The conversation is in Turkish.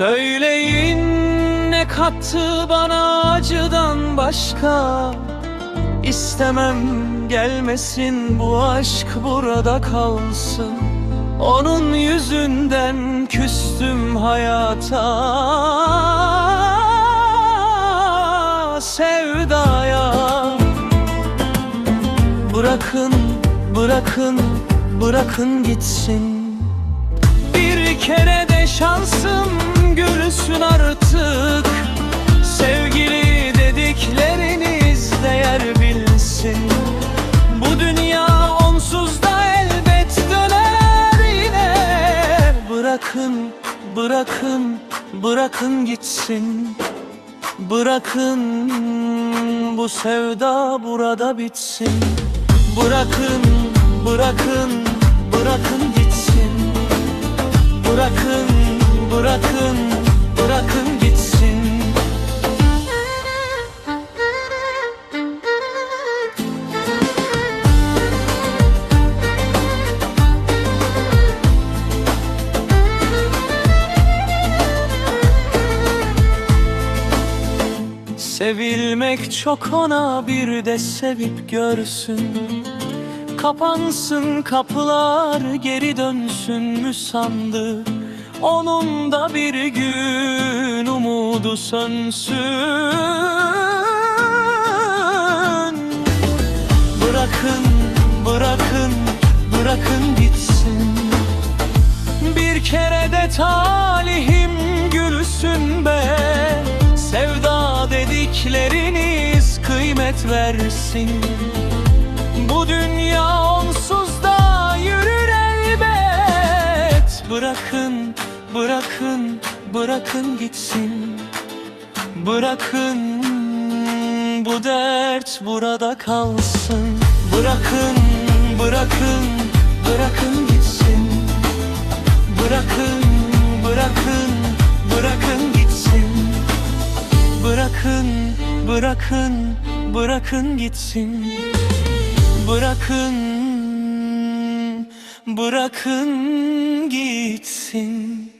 Söyleyin ne kattı bana acıdan başka? İstemem gelmesin bu aşk burada kalsın. Onun yüzünden küstüm hayata. Sevdaya. Bırakın, bırakın, bırakın gitsin. Bir kere de şansım gülsün artık Sevgili dedikleriniz değer bilsin. Bu dünya onsuz da elbet döner yine. Bırakın, bırakın, bırakın gitsin. Bırakın bu sevda burada bitsin. Bırakın, bırakın, bırakın gitsin. Bırakın, bırakın Sevilmek çok ona bir de sevip görsün. Kapansın kapılar geri dönsün mü sandı Onun da bir gün umudu sönsün. Bırakın, bırakın, bırakın gitsin. Bir kere de talihim versin. Bu dünya onsuz da yürür elbet. Bırakın, bırakın, bırakın gitsin. Bırakın bu dert burada kalsın. Bırakın, bırakın, bırakın gitsin. Bırakın, bırakın, bırakın gitsin. Bırakın, bırakın, bırakın gitsin. Bırakın, bırakın gitsin